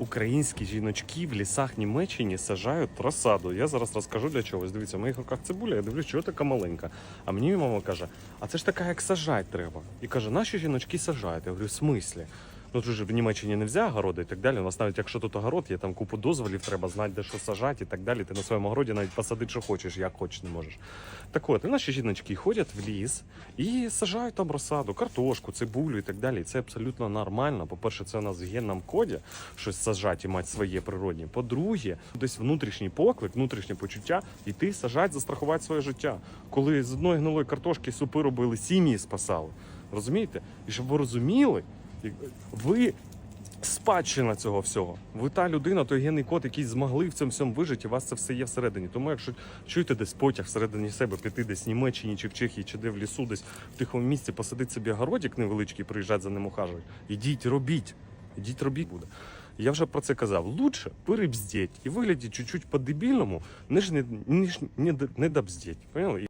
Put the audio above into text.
Українські жіночки в лісах Німеччини сажають розсаду. Я зараз розкажу для чогось. Дивіться, в моїх руках цибуля, я дивлюсь, чого така маленька. А мені мама каже: а це ж така, як сажать треба. І каже, наші жіночки сажають. Я говорю, в смислі? Ну же в Німеччині не можна огороди і так далі. У нас навіть якщо тут огород, є там купу дозволів, треба знати, де що сажати і так далі. Ти на своєму огороді навіть посадити, що хочеш, як хочеш, не можеш. Так от, і наші жіночки ходять в ліс і сажають там розсаду, картошку, цибулю і так далі. І це абсолютно нормально. По-перше, це у нас в генному коді щось сажати і мати своє природні. По-друге, десь внутрішній поклик, внутрішнє почуття іти сажати, застрахувати своє життя. Коли з одної гнилої картошки супи робили, сім'ї спасали. Розумієте? І щоб ви розуміли, і- ви спадщина цього всього. Ви та людина, той генний код, який змогли в цьому всьому вижити, у вас це все є всередині. Тому якщо чуєте десь потяг всередині себе, піти десь в Німеччині чи в Чехії, чи де в лісу, десь в тихому місці, посадити собі огородик невеличкий, приїжджати за ним ухажувати. Ідіть, робіть. Ідіть, робіть буде. Я вже про це казав. Лучше перебздіть і виглядіть чуть-чуть по-дебільному, ніж не, ніж не, не добздіть. Поняли?